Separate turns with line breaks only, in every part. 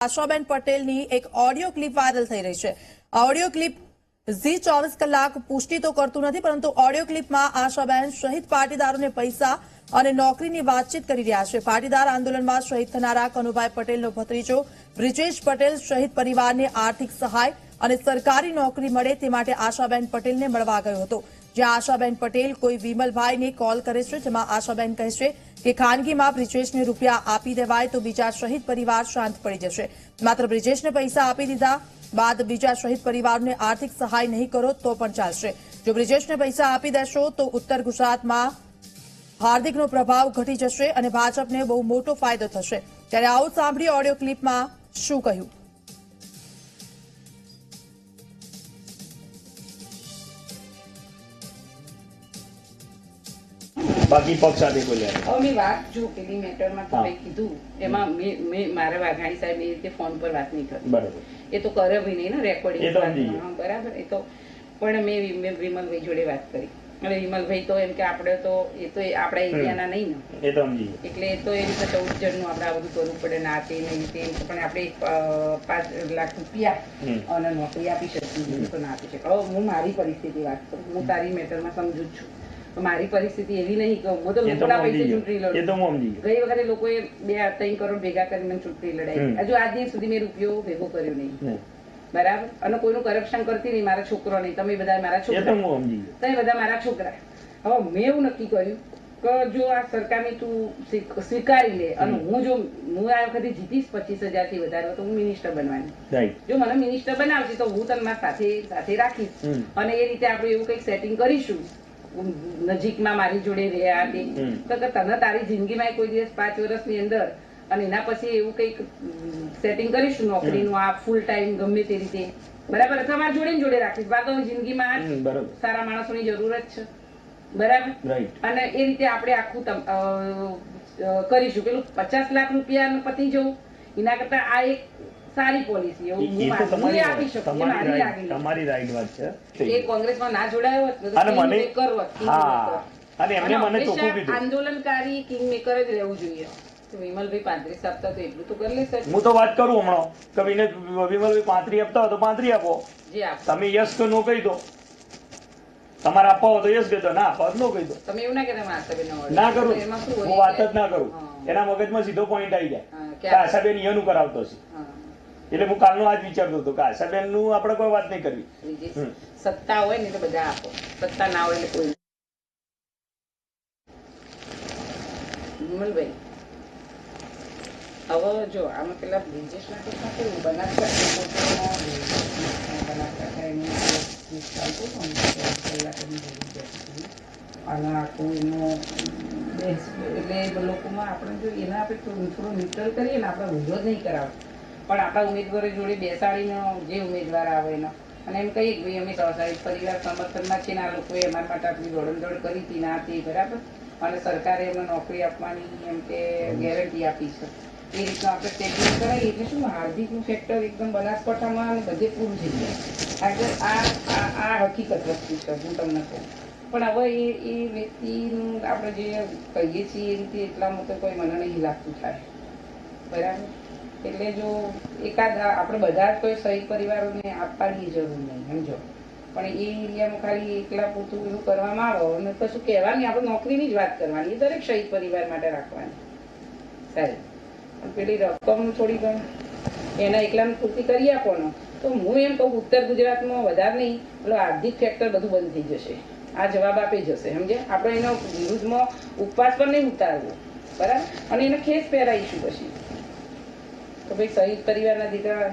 આશાબેન પટેલની એક audio clip viral થઈ રહી છે. ઓડિયો ક્લિપ ઝી ચોવીસ કલાક પુષ્ટિ તો કરતું નથી, પરંતુ ઓડિયો ક્લિપમાં આશાબેન શહીદ પાટીદારોને પૈસા અને નોકરીની વાતચીત કરી રહ્યા છે. પાટીદાર આંદોલનમાં શહીદ થનારા કનુભાઈ પટેલનો ભત્રીજો, બ્રિજેશ પટેલ શહીદ પરિવારને આર્થિક સહાય અને સરકારી નોકરી મળે તે માટે આશાબેન પટેલને મળવા ગયો હતો. જ્યાં આશાબેન પટેલ કોઈ વિમલભાઈને કોલ કરે છે, જેમાં આશાબેન કહે છે કે ખાનગીમાં બ્રિજેશને રૂપિયા આપી દેવાય તો બીજા શહીદ પરિવાર શાંત પડી જશે. માત્ર બ્રિજેશને પૈસા આપી દીધા બાદ બીજા શહીદ પરિવારને આર્થિક સહાય નહીં કરો તો પણ ચાલશે. જો બ્રિજેશને પૈસા આપી દેશો તો ઉત્તર ગુજરાતમાં હાર્દિકનો પ્રભાવ ઘટી જશે અને ભાજપને બહુ મોટો ફાયદો થશે. ત્યારે આવું સાંભળીએ ઓડિયો ક્લિપમાં શું કહ્યું?
બાકી પક્ષ સાથે બોલ્યા
હવે મેં વાત જો પેલી મેટરમાં. તમે કીધું એમાં મેં મેં મારા વાઘાણી સાહેબ એ રીતે ફોન પર વાત નહીં કરી.
બરાબર.
એ તો કરે ભી નહીં ને રેકોર્ડિંગ. બરાબર. એ તો પણ મેં વિમલભાઈ જોડે વાત કરી. અને વિમલભાઈ તો એમ કે આપણે તો એ તો આપણા એરિયાના નહીં ને.
એ તો
એટલે એ તો એ રીતે ચૌદ જણનું આપણે આ બધું કરવું પડે ના તે નહીં તે પણ આપણે પાંચ લાખ રૂપિયા અને નોકરી આપી શકીએ. તો ના આપી શકે હવે હું મારી પરિસ્થિતિ વાત કરું. હું તારી મેટરમાં સમજુ જ છું. મારી પરિસ્થિતિ એવી નહીં કે હું તો લોકોના પૈસે ચૂંટણી લડું. ગઈ વખતે લોકોએ બે ત્રણ કરોડ ભેગા કરી મને ચૂંટણી લડાઈ. હજુ આજ સુધી મેં રૂપિયો ભેગો કર્યો નહીં. બરાબર? અને કોઈનું કરપ્શન કરતી નહીં મારા છોકરો નહીં. તમે બધા મારા છોકરા. તમે બધા મારા છોકરા. હવે મેં એવું નક્કી કર્યું કે જો આ સરકારની તું સ્વીકારી લે અને હું જો હું આ વખતે જીતીશ પચીસ હજારથી વધારે તો હું મિનિસ્ટર બનવાની. જો મને મિનિસ્ટર બનાવશે તો હું તમને સાથે સાથે રાખીશ. અને એ રીતે આપણે એવું કંઈક સેટિંગ કરીશું. નજીકમાં મારી જોડે રહ્યા તે તો કે તને તારી જિંદગીમાં કોઈ દિવસ પાંચ વર્ષની અંદર અને એના પછી એવું કંઈક સેટિંગ કરીશું નોકરીનું આ ફૂલ ટાઈમ ગમે તે રીતે. બરાબર? અથવા મારા જોડે જોડે રાખીશ. હવે જિંદગીમાં સારા માણસોની જરૂર જ છે. બરાબર? અને એ રીતે આપણે આખું કરીશું. પેલું પચાસ લાખ રૂપિયા પતી જવું એના કરતા આ એક સારી પોલિસી એવું હું
તમારી
આપી શકું મારી
રાઈટ
લાગણી
તમારી રાઈટ વાત છે.
એ. કોંગ્રેસમાં ના જોડાયો
અને મને-. હા. એમને મને ચોખ્ખું
હંમેશા
કીધું.
આંદોલનકારી કિંગમેકર જ રહેવું જોઈએ. વિમલભાઈ પાંત્રીસ આપતા તો એટલું તો કરી લેશે.
હું તો વાત કરું હમણાં કે વિમલભાઈ પાંત્રી આપતા હોય તો પાંત્રી આપો. તમે યસ કે નો કહી દો. તમારે આપવા હોય તો યસ કહી ના આપવા નો કહી દો.
તમે એવું ના કહેતા મારા સાહેબને
ના કરું. હું વાત
કે-
જ ના કરું.
હા.
એના મગજમાં સીધો પોઈન્ટ આવી જાય.
આશા
કે
કે
આશાબેન ઈયાનું કરાવતો છે. એટલે હું કાલનો આજ વિચારતો હતો કે આશાબેનનું આપણે કોઈ વાત નહીં કરવી.
સત્તા હોય ને તો બધા આપો. સત્તા ના હોય એટલે કોઈ વિમલભાઈ હવે જો આમાં પેલા બ્રિજેશ કેસમાં સાથે હું કોર્ટમાં બનાસકાંઠા એનું કેસ ચાલતો હતો ને તો કલાકોની જરૂર જતી હતી. અને આખું એનું એટલે લોકોમાં આપણે જો એના આપણે થોડું થોડું કરીએ ને આપણે વિરોધ નહીં કરાવો. પણ આપણા ઉમેદવારો જોડે બેસાડીનો જે ઉમેદવાર આવે એનો. અને એમ કહીએ કે ભાઈ, અમે સહસાહિત પરિવાર સમર્થનમાં છીએ ને આ લોકોએ અમારા માટે આટલી દોડમ કરી હતી ના હતી, બરાબર? અને સરકારે એમને નોકરી આપવાની એમ કે ગેરંટી આપી છે. એ રીતના આપણે સ્ટેટમેન્ટ કરાવીએ એટલે શું, હાર્દિકનું ફેક્ટર એકદમ બનાસકાંઠામાં અને બધે પૂરું થઈ જાય કે આ આ હકીકત વસ્તુ છે, હું તમને કહું. પણ હવે એ એ વ્યક્તિનું આપણે જે કહીએ છીએ એ રીતે એટલામાં તો કોઈ મને નહીં લાગતું થાય. બરાબર? એટલે જો એકાદ આપણે બધા કોઈ શહીદ પરિવારોને આપવાની જરૂર નહીં, સમજો. પણ એ એરિયામાં ખાલી એકલા પૂરતું એવું કરવામાં આવે અને કશું કહેવાની, આપણે નોકરીની જ વાત કરવાની, એ દરેક શહીદ પરિવાર માટે રાખવાની. સારી. પેલી રકમ થોડી ઘણી, એના એકલાની પૂરતી કરી આપવાનો. તો હું એમ કહું, ઉત્તર ગુજરાતમાં વધારે નહીં, પેલો આર્થિક ફેક્ટર બધું બંધ થઈ જશે. આ જવાબ આપી જશે સમજે? આપણે એનો વિરુદ્ધમાં ઉપવાસ પર નહીં ઉતારવો. બરાબર? અને એને ખેસ પહેરાવીશું પછી. તો ભાઈ શહીદ પરિવારના દીકરા.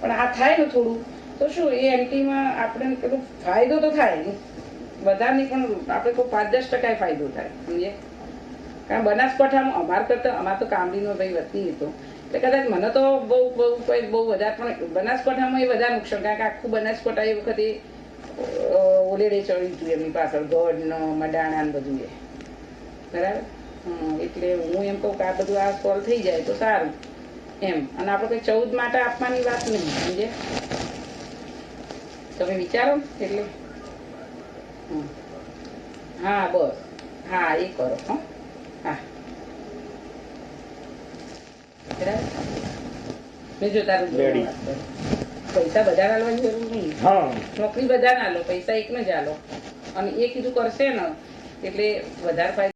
પણ આ થાય ને થોડું. તો શું એ એન્ટીમાં આપણે પેલો ફાયદો તો થાય વધારે નહીં પણ આપણે કોઈ પાંચ દસ ટકા ફાયદો થાય સમજે કારણ બનાસકાંઠામાં અમાર કરતા અમાર તો કામડીનો ભાઈ વતની હતો. એટલે કદાચ મને તો બહુ બહુ કોઈ બહુ વધારે પણ બનાસકાંઠામાં એ વધારે નુકસાન કારણ કે આખું બનાસકાંઠા એ વખતે ઓલેડે ચડ્યું હતું એમની પાછળ ગઢ ને મડાણા ને બધું એ. બરાબર? એટલે હું એમ કહું કે આ બધું આ સોલ્વ થઈ જાય તો સારું એમ. અને આપણે કંઈ ચૌદ માટે આપવાની વાત નહીં સમજે તમે વિચારો એટલે. હા બસ. હા એ કરો હો. હા. બરાબર? જો તારું. પૈસા બધા હાલવાની જરૂર નહીં.
હા.
નોકરી બધા ના લો પૈસા એકને જ હાલો. અને એ કીધું કરશે ને એટલે વધારે